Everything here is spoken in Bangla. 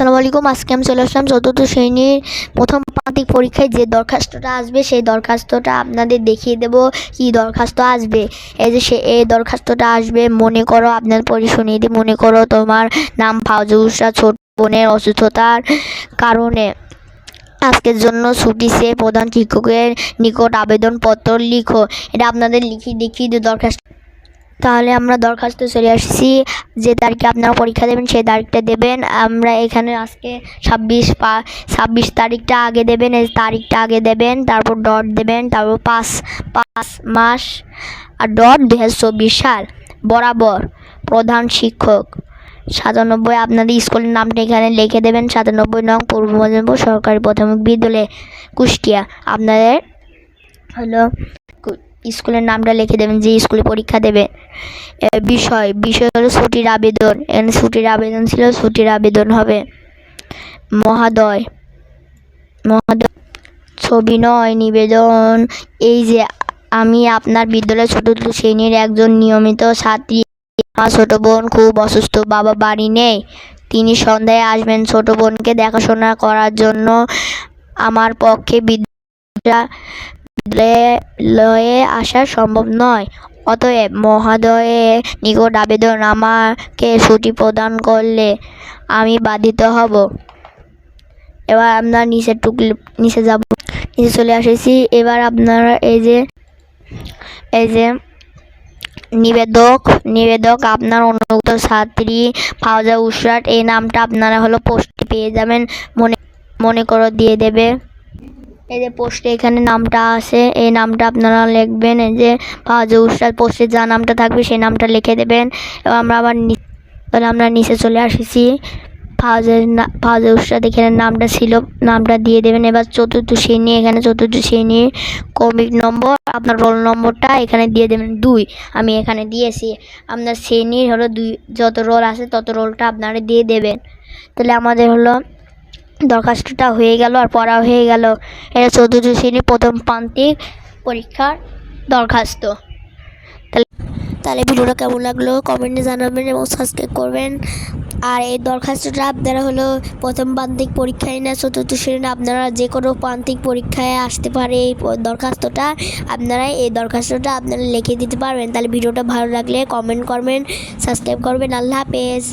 আসসালামু আলাইকুম আজকে আমি চলে আসলাম চতুর্থ শ্রেণির প্রথম প্রান্তিক পরীক্ষায়। যে দরখাস্তটা আসবে, সেই দরখাস্তটা আপনাদের দেখিয়ে দেব কি দরখাস্ত আসবে। এই যে সে এই দরখাস্তটা আসবে, মনে করো আপনার পরি শুনিয়ে দিই মনে করো তোমার নাম ফাউজুসা ছোট বোনের অসুস্থতার কারণে। আজকের জন্য ছুটি সে প্রধান শিক্ষকের নিকট আবেদনপত্র লিখো। এটা আপনাদের লিখি দেখিয়ে দরখাস্ত। তাহলে আমরা দরখাস্ত চলে আসছি যে তারিখে আপনারা পরীক্ষা দেবেন, সেই তারিখটা দেবেন। আমরা এখানে আজকে ছাব্বিশ পা, ছাব্বিশ তারিখটা আগে দেবেন, এই তারিখটা আগে দেবেন, তারপর ডট দেবেন, তারপর পাঁচ পাঁচ মাস, আর ডট দু হাজার চব্বিশ সাল, বরাবর প্রধান শিক্ষক। সাতানব্বই, আপনাদের স্কুলের নামটা এখানে লিখে দেবেন, সাতানব্বই নং পূর্ব মেদিনীপুর সরকারি প্রাথমিক বিদ্যালয়, কুষ্টিয়া। আপনাদের হলো স্কুলের নামটা লিখে দেবেন, যে স্কুলে পরীক্ষা দেবে। বিষয় বিষয় হলো ছুটির আবেদন। এখানে ছুটির আবেদন ছিল, ছুটির আবেদন হবে মহাদয়। মহাদয়, ছবি নয়, নিবেদন। এই যে আমি আপনার বিদ্যালয়ের চতুর্থ শ্রেণির একজন নিয়মিত ছাত্রী। আমার ছোট বোন খুব অসুস্থ, বাবা বাড়ি নেই। তিনি সন্ধ্যায় আসবেন ছোট বোনকে দেখাশোনা করার জন্য। আমার পক্ষে বিদ্যা বিদ্যালয়ে আসা সম্ভব নয়। অতএব মহোদয়ের নিকট আবেদন আমাকে ছুটি প্রদান করলে আমি বাধিত হব। এবার আমরা নিচে টুকলি নিচে যাব। নিচে চলে এসেছি এবার আপনারা এই যে এই যে নিবেদক নিবেদক, আপনার অনুগত ছাত্রী ফাওজা উসরাট এই নামটা আপনারা হলো পোস্টে পেয়ে যাবেন। মনে মনে করো দিয়ে দেবে। এই যে পোস্টে এখানে নামটা আছে, এই নামটা আপনারা লিখবেন, এই যে ফাওজা উসরাত পোস্টে যা নামটা থাকবে সেই নামটা লিখে দেবেন। এবং আমরা আবার আমরা নিচে চলে আসছি। ফাওজের না ফাওজা উসরাত এখানে নামটা ছিল, নামটা দিয়ে দেবেন। এবার চতুর্থ শ্রেণি, এখানে চতুর্থ শ্রেণির কমিক নম্বর, আপনার রোল নম্বরটা এখানে দিয়ে দেবেন দুই। আমি এখানে দিয়েছি। আপনার শ্রেণির হলো দুই, যত রোল আছে তত রোলটা আপনারা দিয়ে দেবেন। তাহলে আমাদের হলো দরখাস্তটা হয়ে গেল আর পড়া হয়ে গেল। এটা চতুর্থ শ্রেণির প্রথম প্রান্তিক পরীক্ষার দরখাস্ত। তাহলে তাহলে ভিডিওটা কেমন লাগল কমেন্টে জানাবেন এবং সাবস্ক্রাইব করবেন। আর এই দরখাস্তটা আপনারা হলো প্রথম প্রান্তিক পরীক্ষায় না চতুর্থ শ্রেণি আপনারা যে কোনো প্রান্তিক পরীক্ষায় আসতে পারে এই দরখাস্তটা, আপনারা এই দরখাস্তটা আপনারা লিখে দিতে পারবেন। তাহলে ভিডিওটা ভালো লাগলে কমেন্ট করবেন সাবস্ক্রাইব করবেন। আল্লাহ হাফেজ।